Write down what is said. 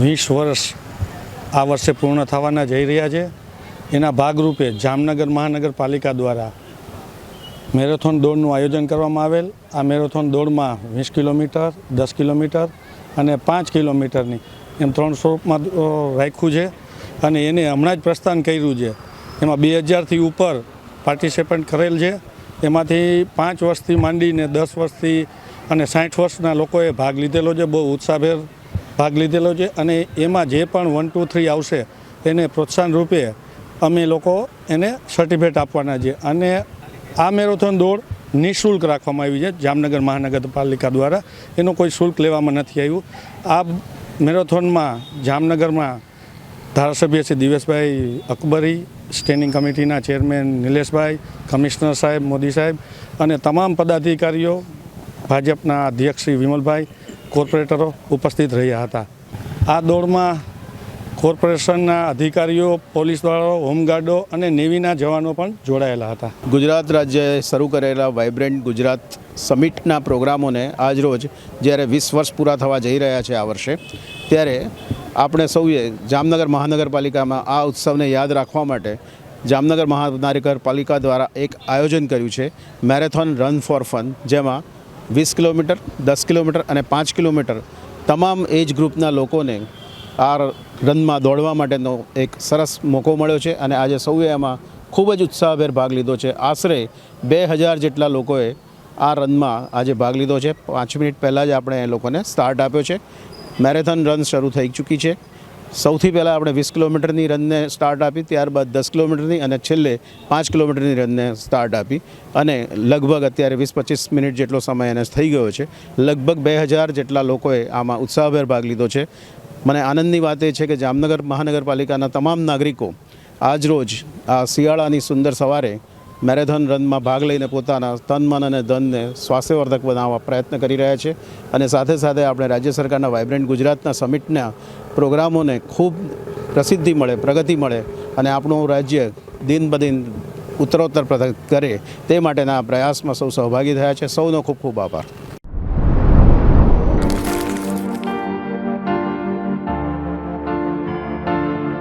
વીસ વર્ષ આ વર્ષે પૂર્ણ થવાના જઈ રહ્યા છે. એના ભાગરૂપે જામનગર મહાનગરપાલિકા દ્વારા મેરેથોન દોડનું આયોજન કરવામાં આવેલ. આ મેરેથોન દોડમાં વીસ કિલોમીટર, દસ કિલોમીટર અને પાંચ કિલોમીટરની એમ ત્રણ સ્વરૂપમાં રાખ્યું છે. અને એને હમણાં જ પ્રસ્થાન કર્યું છે. એમાં બે હજારથી ઉપર પાર્ટિસિપન્ટ કરેલ છે. એમાંથી પાંચ વર્ષથી માંડીને દસ વર્ષથી અને સાઠ વર્ષના લોકોએ ભાગ લીધેલો છે. બહુ ઉત્સાહભેર ભાગ લીધેલો છે અને એમાં જે પણ વન ટુ થ્રી આવશે, એને પ્રોત્સાહન રૂપે અમે લોકો એને સર્ટિફિકેટ આપવાના છે. અને આ મેરેથોન દોડ નિઃશુલ્ક રાખવામાં આવી છે. જામનગર મહાનગરપાલિકા દ્વારા એનો કોઈ શુલ્ક લેવામાં નથી આવ્યું. આ મેરેથોનમાં જામનગરમાં ધારાસભ્ય શ્રી દિવેશભાઈ અકબરી સ્ટેન્ડિંગ કમિટીના ચેરમેન નિલેશભાઈ કમિશનર સાહેબ મોદી સાહેબ અને તમામ પદાધિકારીઓ, ભાજપના અધ્યક્ષ શ્રી વિમલભાઈ કોર્પોરેટરો ઉપસ્થિત રહ્યા હતા. આ દોડમાં કોર્પોરેશનના અધિકારીઓ, પોલીસ દ્વારા હોમગાર્ડો અને નેવીના જવાનો પણ જોડાયેલા હતા. ગુજરાત રાજ્યએ શરૂ કરેલા વાઇબ્રન્ટ ગુજરાત સમિટના પ્રોગ્રામોને આજરોજ જ્યારે વીસ વર્ષ પૂરા થવા જઈ રહ્યા છે આ વર્ષે, ત્યારે આપણે સૌએ જામનગર મહાનગરપાલિકામાં આ ઉત્સવને યાદ રાખવા માટે જામનગર મહાનગરપાલિકા દ્વારા એક આયોજન કર્યું છે, મેરેથોન રન ફોર ફન, જેમાં વીસ કિલોમીટર, દસ કિલોમીટર અને પાંચ કિલોમીટર તમામ એજ ગ્રુપના લોકોને આ રનમાં દોડવા માટેનો એક સરસ મોકો મળ્યો છે અને આજે સૌએ એમાં ખૂબ જ ઉત્સાહભેર ભાગ લીધો છે. આશરે બે હજાર જેટલા લોકોએ આ રનમાં આજે ભાગ લીધો છે. પાંચ મિનિટ પહેલાં જ આપણે એ લોકોને સ્ટાર્ટ આપ્યો છે. મેરેથોન રન શરૂ થઈ ચૂકી છે. સૌથી પહેલાં આપણે વીસ કિલોમીટરની રનને સ્ટાર્ટ આપી, ત્યારબાદ દસ કિલોમીટરની અને છેલ્લે પાંચ કિલોમીટરની રનને સ્ટાર્ટ આપી. અને લગભગ અત્યારે વીસ પચીસ મિનિટ જેટલો સમય એને થઈ ગયો છે. લગભગ બે હજાર જેટલા લોકોએ આમાં ઉત્સાહભેર ભાગ લીધો છે. મને આનંદની વાત એ છે કે જામનગર મહાનગરપાલિકાના તમામ નાગરિકો આજરોજ આ શિયાળાની સુંદર સવારે મેરેથોન રનમાં ભાગ લઈને પોતાના તન, મન અને ધનને સ્વાસ્થ્યવર્ધક બનાવવા પ્રયત્ન કરી રહ્યા છે અને સાથે સાથે આપણે રાજ્ય સરકારના વાઇબ્રન્ટ ગુજરાતના સમિટના પ્રોગ્રામોને ખૂબ પ્રસિદ્ધિ મળે, પ્રગતિ મળે અને આપણું રાજ્ય દિન બદિન ઉત્તરોત્તર કરે તે માટેના પ્રયાસમાં સૌ સહભાગી થયા છે. સૌનો ખૂબ ખૂબ આભાર.